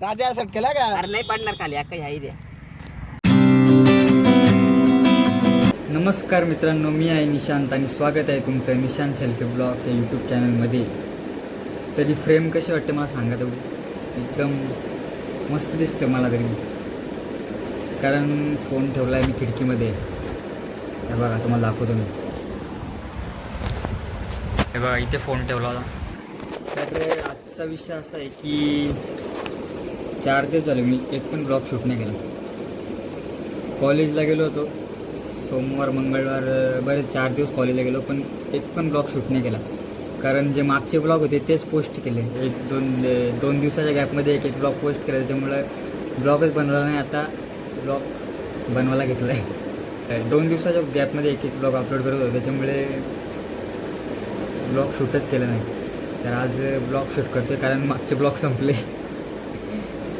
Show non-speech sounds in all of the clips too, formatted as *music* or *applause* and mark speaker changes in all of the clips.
Speaker 1: राजा asset केला का?
Speaker 2: अरे नाही पडणार खाली काही आहे द्या
Speaker 3: नमस्कार मित्रांनो मी आहे निशांत आणि स्वागत आहे तुमचं निशांत शेलके ब्लॉग्स या यूट्यूब चॅनलमध्ये तरी फ्रेम कशी वाटते मला सांगा तेवढी? एकदम मस्त दिसतं मला तरी. कारण फोन ठेवला आहे मी खिडकीमध्ये. हे बघा तुम्हाला दाखवतो मी. हे बघा इथे फोन ठेवला होता. तर आजचा विषय असा आहे की चार दिवस झाले मी एक पण ब्लॉग शूट नाही केला. कॉलेजला गेलो होतो. सोमवार मंगळवार बरेच चार दिवस कॉलेजला गेलो पण एक पण ब्लॉग शूट नाही केला. कारण जे मागचे ब्लॉग होते तेच पोस्ट केले. एक दोन दोन दिवसाच्या गॅपमध्ये एक एक ब्लॉग पोस्ट केला. त्याच्यामुळं ब्लॉगच बनवला नाही. आता ब्लॉग बनवायला घेतला आहे. दोन दिवसाच्या गॅपमध्ये एक एक ब्लॉग अपलोड करत होतो. त्याच्यामुळे ब्लॉग शूटच केलं नाही. तर आज ब्लॉग शूट करतो आहे कारण मागचे ब्लॉग संपले.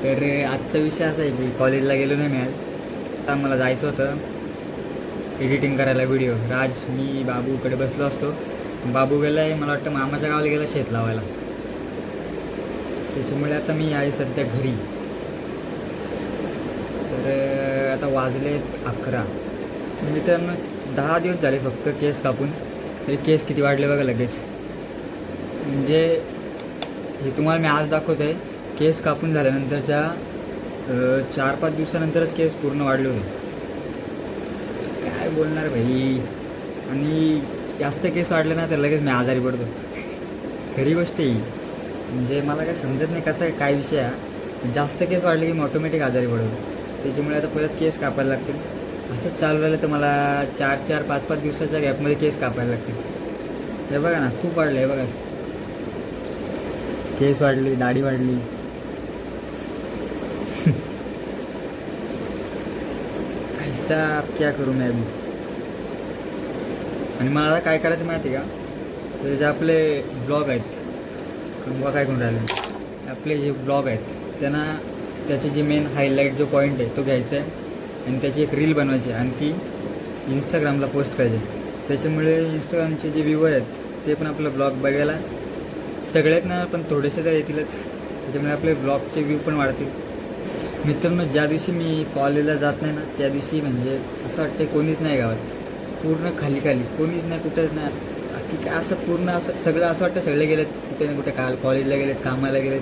Speaker 3: तर आजचा विषय असा आहे की कॉलेजला गेलो नाही मी आज. आता मला जायचं होतं एडिटिंग करायला व्हिडिओ राज मी बाबूकडे बसलो असतो. बाबू गेला आहे मला वाटतं मामाच्या गावाला गेला शेत लावायला. त्याच्यामुळे आता मी आहे सध्या घरी. तर आता वाजलेत अकरा. मित्रांनो दहा दिवस झाले फक्त केस कापून. तरी केस किती वाढले बघा लगेच. म्हणजे हे तुम्हाला मी आज दाखवत आहे केस कापून झाल्यानंतरच्या चार पाच दिवसानंतरच केस पूर्ण वाढले होते. काय बोलणार भाई? आणि जास्त केस वाढले ना तर लगेच मी आजारी पडतो. खरी गोष्ट ही. म्हणजे मला काय समजत नाही कसं आहे, काय विषय आहे. जास्त केस वाढले की मी ऑटोमॅटिक आजारी पडतो. त्याच्यामुळे आता परत केस कापायला लागतील असंच चालू राहिलं तर मला चार चार पाच पाच दिवसाच्या गॅपमध्ये केस कापायला लागतील हे बघा ना खूप वाढलं आहे बघा. केस वाढली दाढी वाढली. ऐसा क्या करू मैं आणि मला काय करायचं माहिती आहे का? तर जे आपले ब्लॉग आहेत किंवा काय करून राहिले? आपले जे ब्लॉग आहेत त्यांना त्याचे जे मेन हायलाईट जो पॉईंट आहे तो घ्यायचा आहे. आणि त्याची एक रील बनवायची आहे. आणि ती इंस्टाग्रामला पोस्ट करायची त्याच्यामुळे इंस्टाग्रामचे जे व्ह्यूवर आहेत ते पण आपलं ब्लॉग बघायला सगळ्यात ना पण थोडेसे तर येतीलच. त्याच्यामुळे आपले ब्लॉगचे व्ह्यू पण वाढतील. मित्रांनो ज्या दिवशी मी कॉलेजला जात नाही ना त्या दिवशी म्हणजे असं वाटतं कोणीच नाही गावात. पूर्ण खाली खाली कोणीच नाही कुठंच नाही. की काय असं पूर्ण असं सगळं असं वाटतं सगळे गेलेत कुठे ना कुठे काल कॉलेजला गेलेत कामाला गेलेत.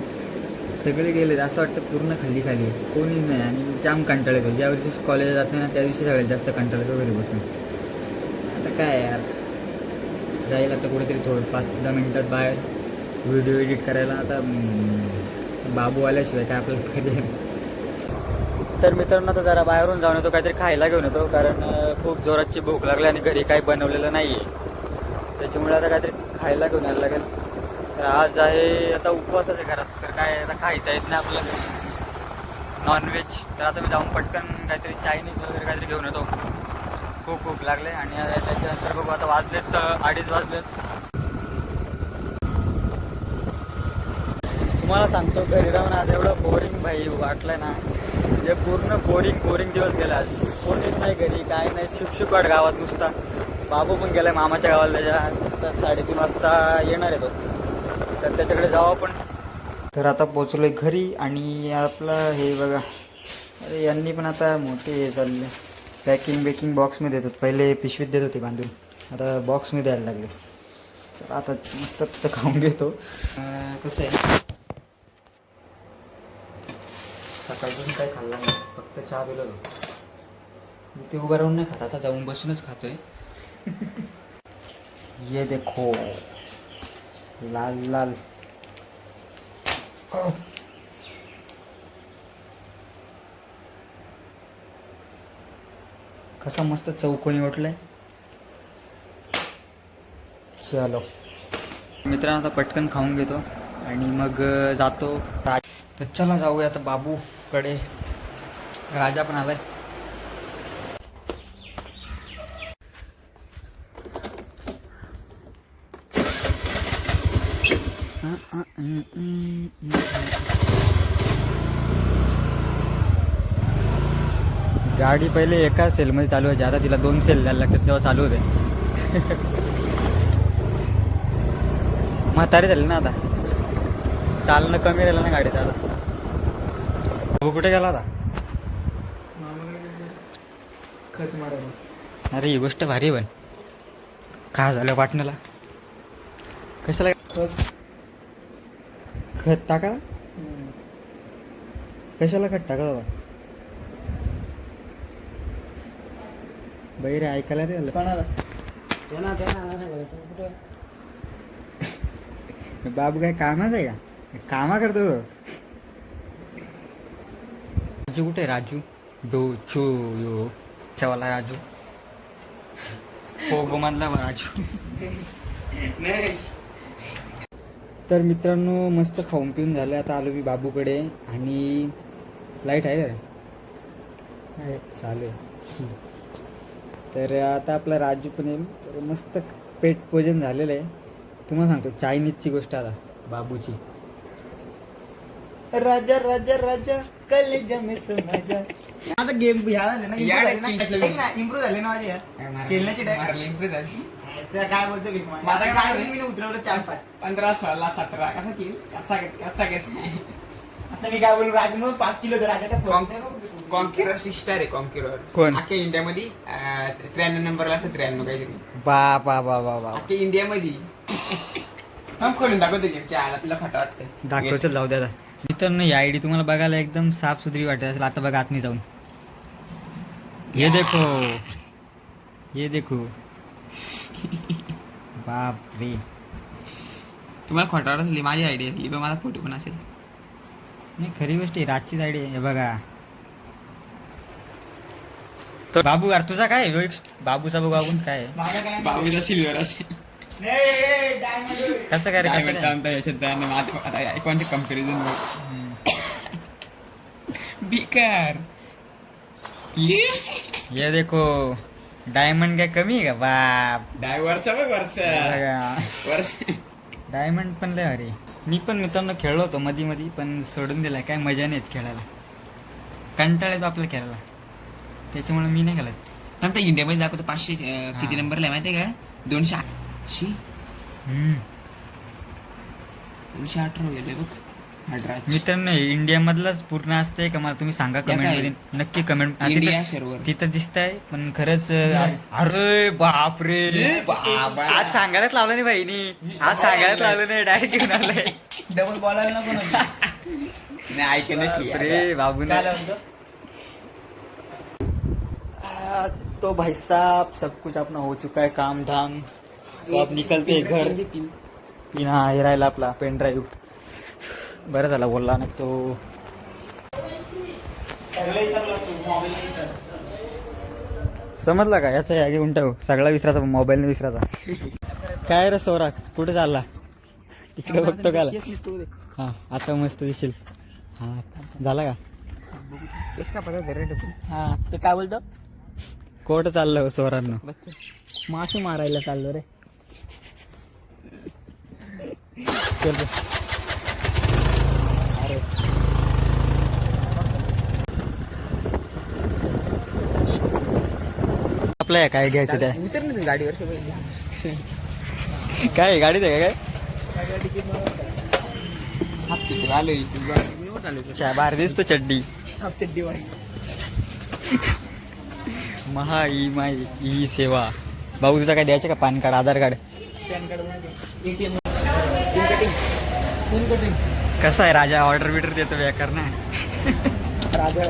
Speaker 3: सगळे गेलेत असं वाटतं पूर्ण खाली खाली कोणीच नाही. आणि जाम कंटाळा येतो. ज्या दिवशी कॉलेजला जात नाही ना त्या दिवशी सगळ्यात जास्त कंटाळा येतो घरी बसून. आता काय यार? जाईल आता कुठेतरी थोडं पाच दहा मिनटात बाहेर. व्हिडिओ एडिट करायला. आता बाबू आल्याशिवाय काय आपल्याला कधी तर मित्रांनो आता जरा बाहेरून जाऊन येतो काहीतरी खायला घेऊन येतो कारण खूप जोराची भूक लागली आणि घरी काही बनवलेलं नाही आहे त्याच्यामुळे आता काहीतरी खायला घेऊन यायला लागेल. तर आज आहे आता उपवास आहे घरात तर काय आता खायचं येत नाही आपल्याला नॉनव्हेज तर आता मी जाऊन पटकन काहीतरी चायनीज वगैरे काहीतरी घेऊन येतो. खूप भूक लागले आणि त्याच्यानंतर बघू आता वाजलेत अडीच वाजलेत. तुम्हाला सांगतो घरी राहून आज एवढं बोरिंग भाई वाटलं ना. म्हणजे पूर्ण बोरिंग बोरिंग दिवस गेला. आज कोणीच नाही घरी काय नाही. शुकशुकाट गावात नुसता. बाबू पण गेलाय मामाच्या गावाला त्याच्या. तर साडेतीन वाजता येणार आहे तो. तर त्याच्याकडे जावं आपण. तर आता पोचलोय घरी आणि आपलं हे बघा. अरे यांनी पण आता मोठे हे चालले. पॅकिंग बेकिंग बॉक्समध्ये देतात पहिले पिशवीत देत होते बांधून. आता बॉक्समध्ये यायला लागले. चला आता मस्त खाऊन घेतो. कसं आहे? सकाळपासून काय खाल्लं नाही. फक्त चहा पिलो मी ते उभं राहून नाही खात. आता जाऊन बसूनच खातोय. *laughs* ये देखो. लाल लाल. ओह. कसा मस्त चौकोनी उठलाय चलो. मित्रांनो आता पटकन खाऊन घेतो. आणि मग जातो. राज तर चला जाऊया आता बाबूकडे. राजा पण आलाय. गाडी पहिले एका सेलमध्ये चालू व्हायची. आता तिला दोन सेल द्यायला लागतात तेव्हा चालू होते. *laughs* म्हातारी झाली ना आता. चालणं कमी राहिलं ना गाडीचं आता. भाऊ कुठे गेला होता? अरे ही गोष्ट भारी पण. का झालं वाटण्याला कशाला?
Speaker 1: खत
Speaker 3: खत टाका कशाला खत टाका बाबा? बैरे ऐकायला रे
Speaker 1: कोणाला?
Speaker 3: बाबू काय कामाच आहे का? कामा करतो. तो. राजू कुठे आहे? राजू? डो चो यो. चवाला राजू. हो गोमानला राजू.
Speaker 1: नाही.
Speaker 3: तर मित्रांनो मस्त खाऊन पिऊन झालं. आता आलो मी बाबूकडे आणि लाइट आहे का आहे. चालू आहे. तर आता आपला राजू पण येईल तर मस्त पेट पूजन झालेलं आहे. तुम्हाला सांगतो चायनीजची गोष्ट आता बाबूची.
Speaker 1: राजा राजा राजा कलेजा में समा जा आता गेम ह्या झाले ना
Speaker 2: या
Speaker 1: इम्प्रूव्ह झाले ना. इम्प्रूव्ह झाले ना माझे यार. खेळण्याची काय बोलतो भीक मागे.
Speaker 2: माझा काय
Speaker 1: गाडीवर मी उतरवलं चार पाच.
Speaker 2: पंधरा सोळा सतरा कसं की? कसा घेत कसा घेत
Speaker 1: आता मी काय बोलू राज मग पाच किलो
Speaker 2: सिस्टर आहे कॉन्किरर
Speaker 3: कोण?
Speaker 2: अख्ख्या इंडियामध्ये त्र्याण्णव नंबरला असं त्र्याण्णव काहीतरी.
Speaker 3: बा बा बा बा बा
Speaker 2: अख्ख्या इंडियामध्ये. थांब खोलून दाखवतो गेमच्या आला तुला खटा वाटतं
Speaker 3: दाखवचं जाऊ द्या मित्रांनो ही आयडी तुम्हाला बघायला एकदम साफ सुथरी वाटत असेल. आता बघा आतनी जाऊन. ये देखो. ये देखो. बाप रे
Speaker 2: तुम्हाला खोटा वाटत असली माझी आयडिया असली पण मला फोटो पण असेल.
Speaker 3: नाही खरी गोष्ट आहे रातचीच आयडी आहे हे बघा. तो बाबू यार तुझा काय? बाबूचा बघू आपण काय आहे?
Speaker 1: माझा काय?
Speaker 2: बाबूचा सिल्वर असेल.
Speaker 3: कसं काय रे
Speaker 2: काय
Speaker 3: कसं
Speaker 2: म्हणता
Speaker 3: काय?
Speaker 2: म्हणता आणि माझं- आता कोणते
Speaker 3: कंपॅरिझन.
Speaker 2: बिकार. ये.
Speaker 3: ये देखो डायमंड काय कमी आहे का? बाप.
Speaker 2: डाय वरचा बघ वरचा.
Speaker 3: बघा. डायमंड पण लय अरे मी पण मित्रांनो खेळलो होतो मधी मधी पण सोडून दिलाय काय मजा नाही येत खेळायला. कंटाळा येतो आपल्याला खेळायला. त्याच्यामुळे मी नाही खेळत.
Speaker 2: आता इंडियामध्ये दाखवतो पाचशे अं, किती
Speaker 3: हा.
Speaker 2: नंबरला आहे माहितीये का? दोनशे आठ. She
Speaker 3: hmm.
Speaker 2: दोनशे अठरा गेले बघ हडराज
Speaker 3: मित्रांनो हे इंडिया मधलंच पूर्ण असतंय का मला तुम्ही सांगा? कमेंटमध्ये. नक्की कमेंट
Speaker 2: इंडिया सर्वर
Speaker 3: तिथं दिसतंय पण खरंच अरे बाप रे
Speaker 2: बाबा.
Speaker 3: आज सांगायलाच लावलं नाही बहिणी आज सांगायलाच लावलं नाही डायरेक्ट घेऊन आलंय. *laughs*
Speaker 1: डबल बोलायला नको ना. *laughs*
Speaker 2: नाही ऐकलं ठीक आहे.
Speaker 3: अरे बाबू
Speaker 1: काय
Speaker 3: तो भाई साहब सब कुछ अपना हो चुका है काम धाम तो अब निकलते हैं घर पिन. हा हे राहिला आपला पेन ड्राईव्ह बरं झाला बोलला ना तो. समजला का? याचा या घेऊन ठेव सगळा विसराचा मोबाईल विसराचा काय रे सोरा कुठे चालला? तिकडे बघतो का. हा आता मस्त दिसेल. हा झाला का.
Speaker 1: हा ते काय बोलतो?
Speaker 3: कोट चाललं सोरांनो.
Speaker 2: बच्चा.
Speaker 1: मासे मारायला चाललो रे.
Speaker 3: चल.
Speaker 1: अरे
Speaker 3: आपलं आहे काय घ्यायचं त्या
Speaker 2: उतर ना तू गाडीवर.
Speaker 3: काय आहे, गाडीत आहे का काय
Speaker 2: आलो इथे. मी आलो.
Speaker 3: अच्छा बाहेर दिसतो चड्डी महा ई माय ई सेवा भाऊ तुझा काय द्यायचं का PAN card Aadhaar card
Speaker 1: PAN card ATM
Speaker 2: तीन कटिंग.
Speaker 1: तीन कटिंग
Speaker 3: कसा आहे राजा? ऑर्डर बिर्डर देतो बेकार ना
Speaker 1: राजा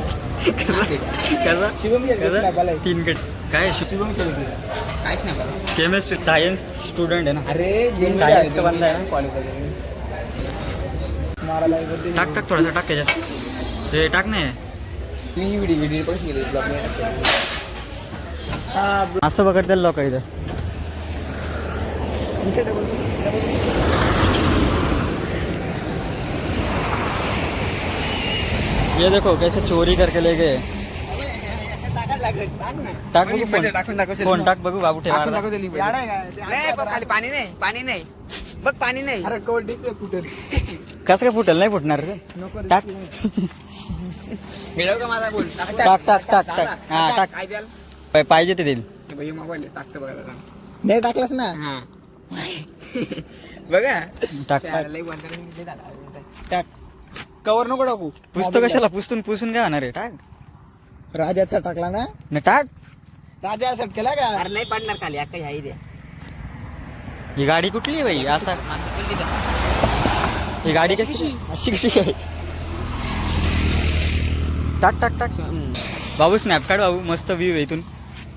Speaker 3: कसा?
Speaker 1: शिवम
Speaker 3: कसा? तीन कट काय?
Speaker 1: शिवम
Speaker 2: काहीच नाही
Speaker 3: केमिस्ट्री सायन्स स्टुडंट आहे ना?
Speaker 2: अरे
Speaker 3: आहे?
Speaker 2: कॉलेज
Speaker 3: टाक टाक थोडासा टाक त्याच्यात ते टाक नाही
Speaker 2: तू ही व्हिडिओ व्हिडिओ
Speaker 1: हा
Speaker 3: असं लोक इथं. ये देखो कैसे चोरी करके ले गए। टाक बघू फोन। टाक बघू बाबू ठेवा
Speaker 2: खाली पाणी नाही पाणी नाही. बघ पाणी नाही.
Speaker 1: अरे कवड दिसतोय फुटेल?
Speaker 3: कसं काय फुटेल? नाही फुटणार रे. टाक.
Speaker 2: मिळव का माझा बोल? टाक
Speaker 3: टाक टाक. टाक हा टाक. पाहिजे ते देईल.
Speaker 2: मोबाईल टाकतो बघा.
Speaker 1: नाही टाकलास ना?
Speaker 2: हा. बघा.
Speaker 3: टाक टाक.
Speaker 1: कवर नको टाकू.
Speaker 3: पुसतो कशाला पुसतून पुसून काय होणार आहे? टाक.
Speaker 1: राजाचा टाकला ना?
Speaker 3: न टाक.
Speaker 1: राजा असं केला का?
Speaker 2: अरे नाही पडणार खाली. काही आहे द्या
Speaker 3: ही गाडी कुठली आहे बाई? असा ही गाडी कशी? अशी कशी काय टाक टाक टाक. बाबू स्नॅप काढ बाबू. मस्त व्ह्यू आहे इथून.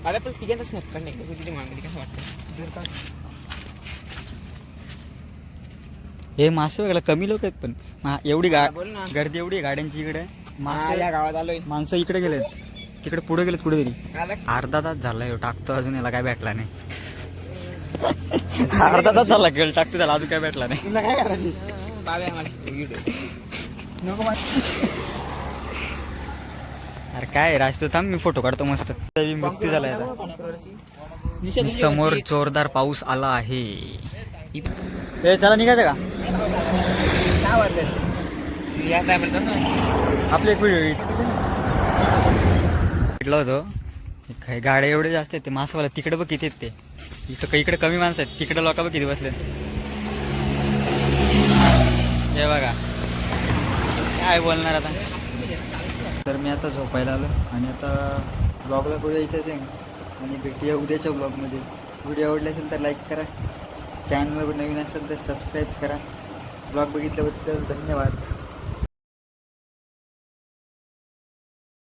Speaker 2: मला पण तिघांचा स्नॅप किती मागणी कसं वाटतं
Speaker 3: हे मासे वेगळं कमी लोक आहेत पण. मा- एवढी गा
Speaker 2: बोल ना.
Speaker 3: गर्दी एवढी आहे गाड्यांची इकडे.
Speaker 2: हा,
Speaker 3: मासे
Speaker 2: या गावात आलोय.
Speaker 3: माणसं इकडे गेलेत. तिकडे पुढे गेलेत कुठे तरी
Speaker 2: आला?
Speaker 3: अर्धा तास झाला ह्यो, टाकतो अजून याला काय भेटला नाही. *laughs* अर्धा तास झाला खेळ टाकतो त्याला अजून काय भेटला नाही.
Speaker 1: तुला काय करायची?
Speaker 2: बाबा आम्हाला व्हिडिओ
Speaker 1: नको मा-
Speaker 3: अरे काय राज तू थांब मी फोटो काढतो मस्त. मी मृत्यू झाला याचा. समोर जोरदार पाऊस आला आहे. ते चला निघायचं का?
Speaker 2: या टायमाला
Speaker 3: आपले एक व्हिडिओ भेटलो होतो. काय गाड्या एवढे जास्त आहेत ते मासवाला तिकडे बघ किती आहेत ते. इकडं इकडे कमी माणसं आहेत तिकडे लोक बघ किती बसले हे बघा. काय बोलणार आता? तर मी आता झोपायला आलो आणि आता ब्लॉगला करूया इथेच आहे. आणि भेटूया उद्याच्या ब्लॉगमध्ये व्हिडिओ आवडला असेल तर लाईक करा. चॅनलवर नवीन असेल तर सबस्क्राईब करा. ब्लॉग बघितल्याबद्दल धन्यवाद.